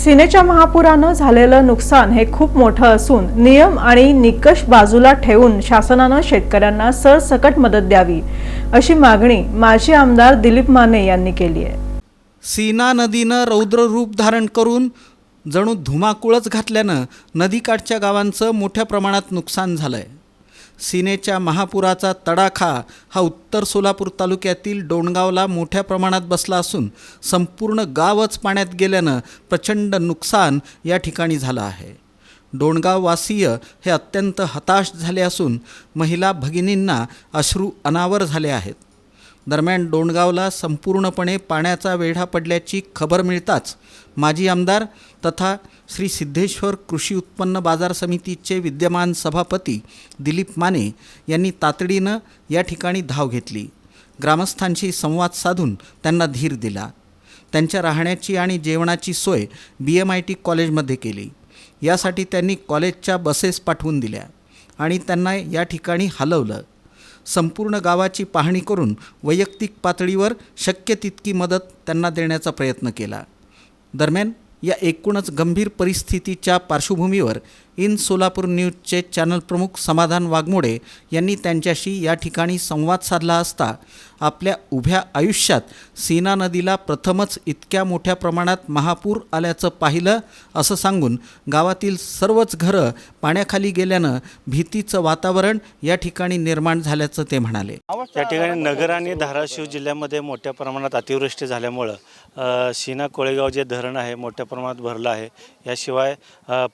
सिनेच्या महापुरानं झालेलं नुकसान हे खूप मोठं असून नियम आणि निकष बाजूला ठेवून शासनानं शेतकऱ्यांना सरसकट मदत द्यावी अशी मागणी माजी आमदार दिलीप माने यांनी केली आहे. सीना नदीनं रौद्र रूप धारण करून जणू धुमाकूळच घातल्यानं नदीकाठच्या गावांचं मोठ्या प्रमाणात नुकसान झालं आहे सीनेच्या महापुराचा तडाखा हा उत्तर सोलापूर तालुक्यातील डोणगावला मोठ्या प्रमाणात बसला असून संपूर्ण गावच पाण्यात गेल्यानं प्रचंड नुकसान या ठिकाणी झालं आहे. डोणगाववासीय हे अत्यंत हताश झाले असून महिला भगिनींना अश्रू अनावर झाले आहेत. दरम्यान डोणगावला संपूर्णपणे पाण्याचा वेढा पडल्याची खबर मिळताच माजी आमदार तथा श्री सिद्धेश्वर कृषी उत्पन्न बाजार समितीचे विद्यमान सभापती दिलीप माने यांनी तातडीनं या ठिकाणी धाव घेतली. ग्रामस्थांशी संवाद साधून त्यांना धीर दिला. त्यांच्या राहण्याची आणि जेवणाची सोय बी एम आय टी कॉलेजमध्ये केली. यासाठी त्यांनी कॉलेजच्या बसेस पाठवून दिल्या आणि त्यांना या ठिकाणी हलवलं. संपूर्ण गावाची पाहणी करून वैयक्तिक पातळीवर शक्य तितकी मदत त्यांना देण्याचा प्रयत्न केला. दरम्यान या एकूणच गंभीर परिस्थितीच्या पार्श्वभूमीवर इन सोलापूर न्यूजचे चॅनल प्रमुख समाधान वाघमोडे यांनी त्यांच्याशी या ठिकाणी संवाद साधला असता आपल्या उभ्या आयुष्यात सीना नदीला प्रथमच इतक्या मोठ्या प्रमाणात महापूर आल्याचं पाहिलं असं सांगून गावातील सर्वच घरं पाण्याखाली गेल्यानं भीतीचं वातावरण या ठिकाणी निर्माण झाल्याचं ते म्हणाले. या ठिकाणी नगर आणि धाराशिव जिल्ह्यामध्ये मोठ्या प्रमाणात अतिवृष्टी झाल्यामुळं सीना कोळेगाव जे धरण आहे मोठ्या प्रमाणात भरलं आहे. याशिवाय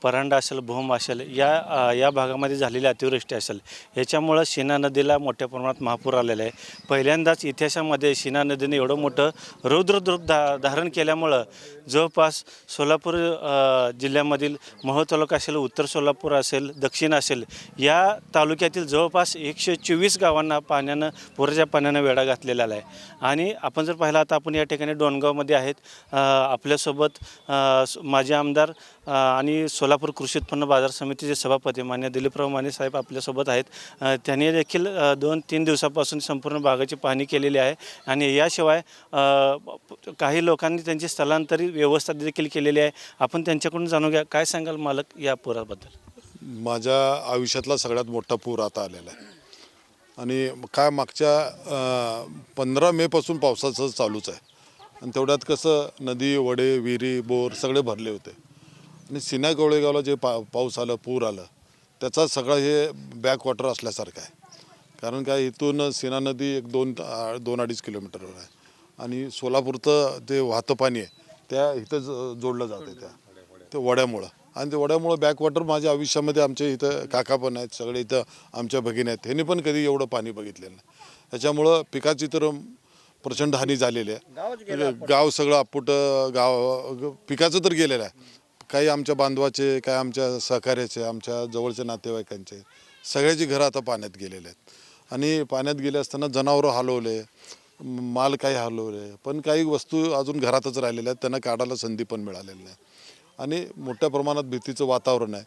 परांडा असेल भूम असेल या या भागामध्ये झालेली अतिवृष्टी असेल याच्यामुळं शिना नदीला मोठ्या प्रमाणात महापूर आलेला आहे. पहिल्यांदाच इतिहासामध्ये शिना नदीने एवढं मोठं रौद्रद्रूप धा धारण केल्यामुळं जवळपास सोलापूर जिल्ह्यामधील महो तालुका असेल उत्तर सोलापूर असेल दक्षिण असेल या तालुक्यातील जवळपास एकशे चोवीस गावांना पाण्यानं पुराच्या पाण्यानं वेढा घातलेला आहे. आणि आपण जर पाहिलं आता आपण या ठिकाणी डोणगावमध्ये आहेत. आपल्यासोबत माझे माजी आमदार आणि सोलापूर कृषी उत्पन्न बाजार समितीचे सभापती मान्य दिलीपराव माने साहेब आपल्यासोबत आहेत. त्यांनी देखील दोन तीन दिवसापासून संपूर्ण भागाची पाहणी केलेली आहे. आणि याशिवाय काही लोकांनी त्यांची स्थलांतरित व्यवस्था देखील केलेली आहे. आपण त्यांच्याकडून जाणून घ्या. काय सांगाल मालक या पुराबद्दल? माझ्या आयुष्यातला सगळ्यात मोठा पूर आता आलेला आहे. आणि काय मागच्या पंधरा मेपासून पावसाचं चालूच आहे. आणि तेवढ्यात कसं नदी वडे विहिरी बोर सगळे भरले होते. आणि सिन्या कोळेगावला जे पा पाऊस आलं पूर आलं त्याचा सगळं हे बॅकवॉटर असल्यासारखं आहे. कारण काय इथून सिना नदी एक दोन दोन अडीच किलोमीटरवर आहे. आणि सोलापूरचं जे वाहतं पाणी आहे त्या इथं जोडलं जातं त्या. ते वड्यामुळं. आणि ते वड्यामुळं बॅकवॉटर माझ्या आयुष्यामध्ये आमचे इथं काका पण आहेत सगळे इथं आमच्या भगिनी आहेत. ह्यांनी पण कधी एवढं पाणी बघितलेलं नाही. त्याच्यामुळं पिकाची तर प्रचंड हानी झालेली आहे. गाव सगळं अपुट गाव पिकाचं तर गेलेलं आहे. काही आमच्या बांधवाचे काही आमच्या सहकार्याचे आमच्या जवळच्या नातेवाईकांचे सगळ्याची घरं आता पाण्यात गेलेले आहेत. आणि पाण्यात गेले असताना जनावरं हलवले माल काही हलवले पण काही वस्तू अजून घरातच राहिलेल्या आहेत त्यांना काढायला संधी पण मिळालेली नाही. आणि मोठ्या प्रमाणात भीतीचं वातावरण आहे.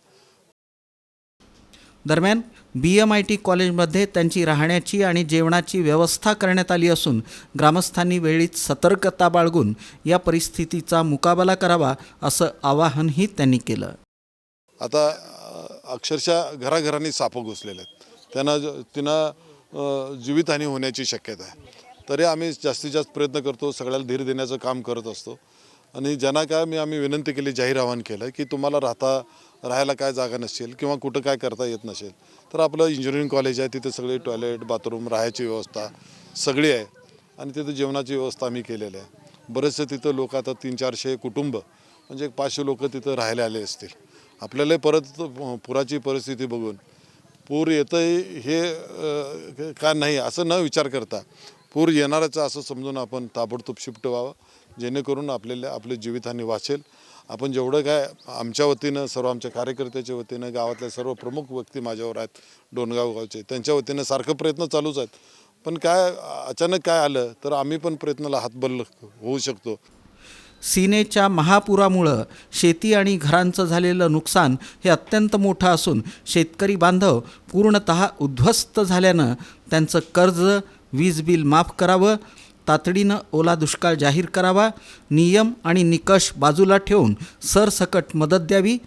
दरम्यान बी एम आय टी कॉलेजमध्ये त्यांची राहण्याची आणि जेवणाची व्यवस्था करण्यात आली असून ग्रामस्थांनी वेळीच सतर्कता बाळगून या परिस्थितीचा मुकाबला करावा असं आवाहनही त्यांनी केलं. आता अक्षरशः घराघरांनी सापं घुसलेले आहेत. त्यांना तिनं जीवितहानी होण्याची शक्यता आहे. तरी आम्ही जास्तीत जास्त प्रयत्न करतो सगळ्याला धीर देण्याचं काम करत असतो. आणि ज्यांना काय मी आम्ही विनंती केली जाहीर आवाहन केलं की तुम्हाला राहता राहायला काय जागा नसेल किंवा कुठं काय करता येत नसेल तर आपलं इंजिनिअरिंग कॉलेज आहे तिथे सगळे टॉयलेट बाथरूम राहायची व्यवस्था सगळी आहे. आणि तिथं जेवणाची व्यवस्था आम्ही केलेली आहे. बरेचसे तिथं लोक आता तीन चारशे कुटुंब म्हणजे एक पाचशे लोक तिथं राहायला आले असतील. आपल्याला परत पुराची परिस्थिती बघून पूर येतंय हे का नाही असं न विचार करता पूर येणाराचं असं समजून आपण ताबडतोब शिफ्ट व्हावं जेणेकरून आपल्याला आपली जीवितहानी वाचेल. आपण जेवढं काय आमच्या वतीनं सर्व आमच्या कार्यकर्त्याच्या वतीनं गावातल्या सर्व प्रमुख व्यक्ती माझ्यावर आहेत डोणगाव गावचे त्यांच्या वतीनं सारखं प्रयत्न चालूच आहेत. पण काय अचानक काय आलं तर आम्ही पण प्रयत्नाला हातबल होऊ शकतो. सीनेच्या महापुरामुळं शेती आणि घरांचं झालेलं नुकसान हे अत्यंत मोठं असून शेतकरी बांधव पूर्णत उद्ध्वस्त झाल्यानं त्यांचं कर्ज वीज बिल माफ करावं तातडीनं ओला दुष्काळ जाहीर करावा नियम आणि निकष बाजूला ठेवून सरसकट मदत द्यावी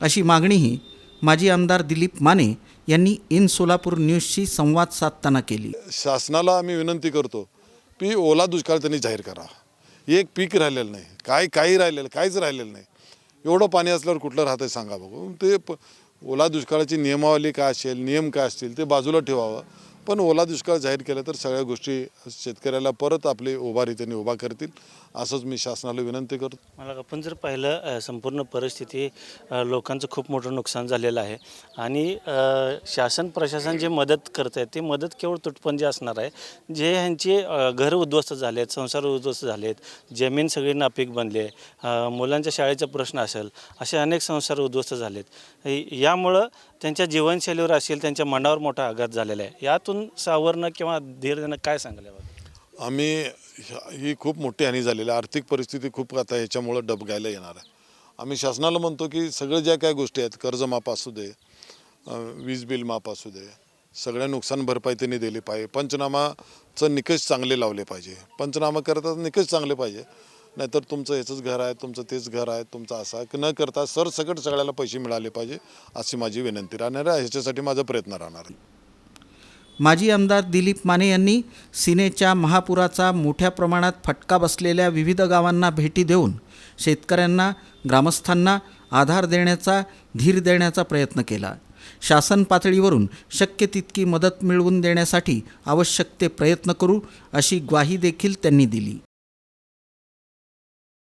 अशी मागणीही माजी आमदार दिलीप माने यांनी इन सोलापूर न्यूजशी संवाद साधताना केली. शासनाला आम्ही विनंती करतो की ओला दुष्काळ त्यांनी जाहीर करा. एक पीक राहिलेलं नाही काय काही राहिलेलं काहीच राहिलेलं नाही. एवढं पाणी असल्यावर कुठलं राहतं सांगा बघू. ते प ओला दुष्काळाची नियमावली काय असेल नियम काय असतील ते बाजूला ठेवावं. पण ओला दुष्काळ जाहीर केला तर सगळ्या गोष्टी शेतकऱ्याला परत आपली उभारी त्यांनी उभा करतील. असंच मी शासनाला विनंती करतो. मला आपण जर पाहिलं अ, संपूर्ण परिस्थिती अ, लोकांचं खूप मोठं नुकसान झालेलं आहे. आणि अ, शासन प्रशासन जे मदत करत आहे ते मदत केवळ तुटपंजी असणार आहे. जे ह्यांचे अ, घर उद्ध्वस्त झाले आहेत संसार उद्ध्वस्त झाले आहेत जमीन सगळी नापीक बनली आहे अ, मुलांच्या शाळेचा प्रश्न असेल असे अनेक संसार उद्ध्वस्त झालेत. इ- यामुळं त्यांच्या जीवनशैलीवर असेल त्यांच्या मनावर मोठा आघात झालेला आहे. यातून सावरणं किंवा धीर देणं काय सांगायला याबाबत आम्ही ह्या- ही खूप मोठी हानी झालेली आहे. आर्थिक परिस्थिती खूप आता ह्याच्यामुळं डबगायला येणार आहे. आम्ही शासनाला म्हणतो की सगळ्या ज्या काय गोष्टी आहेत कर्जमाप असू दे वीज बिल माप असू दे सगळ्या नुकसान भरपाई त्यांनी दिली पाहिजे. पंचनामाचं निकष चांगले लावले पाहिजे. पंचनामा करता निकष चांगले पाहिजे. नाहीतर तुमचं ह्याचंच घर आहे तुमचं तेच घर आहे तुमचं असं आहे न करता सरसकट सगळ्याला पैसे मिळाले पाहिजे अशी माझी विनंती राहणार आहे. ह्याच्यासाठी माझा प्रयत्न राहणार आहे. माजी आमदार दिलीप माने यांनी सिनेच्या महापुराचा मोठ्या प्रमाणात फटका बसलेल्या विविध गावांना भेटी देऊन शेतकऱ्यांना ग्रामस्थांना आधार देण्याचा धीर देण्याचा प्रयत्न केला. शासन पातळीवरून शक्य तितकी मदत मिळवून देण्यासाठी आवश्यक ते प्रयत्न करू अशी ग्वाही देखील त्यांनी दिली.